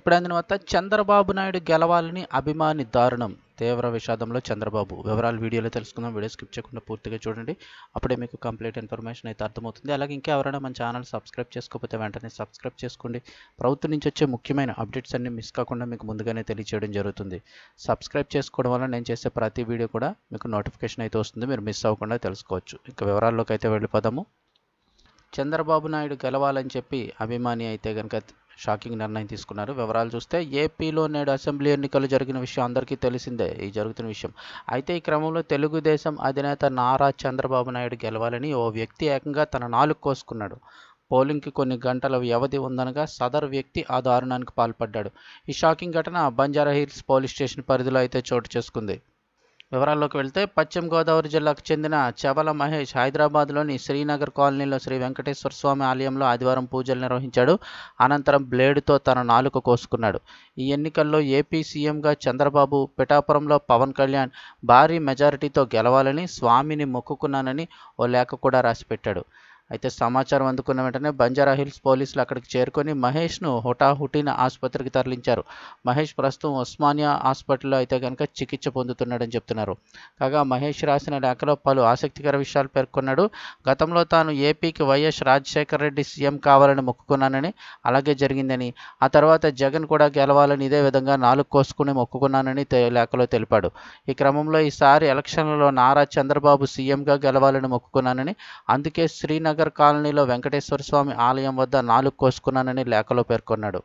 ఇప్పుడు అందిన వార్త చంద్రబాబు నాయుడు గెలవాలని అభిమాని దారుణం. తీవ్ర విషాదంలో చంద్రబాబు. వివరాలు వీడియోలో తెలుసుకుందాం. వీడియో స్కిప్ చేయకుండా పూర్తిగా చూడండి. అప్పుడే మీకు కంప్లీట్ ఇన్ఫర్మేషన్ అయితే అర్థమవుతుంది. అలాగే ఇంకా ఎవరైనా మన ఛానల్ సబ్స్క్రైబ్ చేసుకోకపోతే వెంటనే సబ్స్క్రైబ్ చేసుకోండి. ప్రభుత్వం నుంచి వచ్చే ముఖ్యమైన అప్డేట్స్ అన్ని మిస్ కాకుండా మీకు ముందుగానే తెలియచేయడం జరుగుతుంది. సబ్స్క్రైబ్ చేసుకోవడం వల్ల నేను చేసే ప్రతి వీడియో కూడా మీకు నోటిఫికేషన్ అయితే వస్తుంది. మీరు మిస్ అవ్వకుండా తెలుసుకోవచ్చు. ఇంకా వివరాల్లోకి అయితే వెళ్ళిపోదాము. చంద్రబాబు నాయుడు గెలవాలని చెప్పి అభిమాని అయితే కనుక షాకింగ్ నిర్ణయం తీసుకున్నారు. వివరాలు చూస్తే ఏపీలో నేడు అసెంబ్లీ ఎన్నికలు జరిగిన విషయం అందరికీ తెలిసిందే ఈ జరుగుతున్న విషయం. అయితే ఈ క్రమంలో తెలుగుదేశం అధినేత నారా చంద్రబాబు నాయుడు గెలవాలని ఓ వ్యక్తి ఏకంగా తన నాలుగు కోసుకున్నాడు. పోలింగ్కి కొన్ని గంటల వ్యవధి ఉందనగా సదరు వ్యక్తి ఆ దారుణానికి పాల్పడ్డాడు. ఈ షాకింగ్ ఘటన బంజారా హిల్స్ పోలీస్ స్టేషన్ పరిధిలో అయితే చోటు చేసుకుంది. వివరాల్లోకి వెళ్తే పశ్చిమ గోదావరి జిల్లాకు చెందిన చవల మహేష్ హైదరాబాద్లోని శ్రీనగర్ కాలనీలో శ్రీ వెంకటేశ్వర స్వామి ఆలయంలో ఆదివారం పూజలు నిర్వహించాడు. అనంతరం బ్లేడుతో తన నాలుక కోసుకున్నాడు. ఈ ఎన్నికల్లో ఏపీ సీఎంగా చంద్రబాబు పిఠాపురంలో పవన్ కళ్యాణ్ భారీ మెజారిటీతో గెలవాలని స్వామిని మొక్కుకున్నానని ఓ లేఖ కూడా రాసిపెట్టాడు. అయితే సమాచారం అందుకున్న వెంటనే బంజారా హిల్స్ పోలీసులు అక్కడికి చేరుకొని మహేష్ను హుటాహుటిన ఆసుపత్రికి తరలించారు. మహేష్ ప్రస్తుతం ఉస్మానియా హాస్పిటల్లో అయితే కనుక చికిత్స పొందుతున్నాడని చెప్తున్నారు. కాగా మహేష్ రాసిన లేఖలో పలు ఆసక్తికర విషయాలు పేర్కొన్నాడు. గతంలో తాను ఏపీకి వైఎస్ రాజశేఖర రెడ్డి సీఎం కావాలని మొక్కుకున్నానని అలాగే జరిగిందని ఆ తర్వాత జగన్ కూడా గెలవాలని ఇదే విధంగా నాలుగు కోసుకుని మొక్కుకున్నానని లేఖలో తెలిపాడు. ఈ క్రమంలో ఈసారి ఎలక్షన్లలో నారా చంద్రబాబు సీఎంగా గెలవాలని మొక్కుకున్నానని అందుకే శ్రీనగర్ నగర్ కాలనీలో వెంకటేశ్వర స్వామి ఆలయం వద్ద నాలుగు కోసుకున్నానని లేఖలో పేర్కొన్నాడు.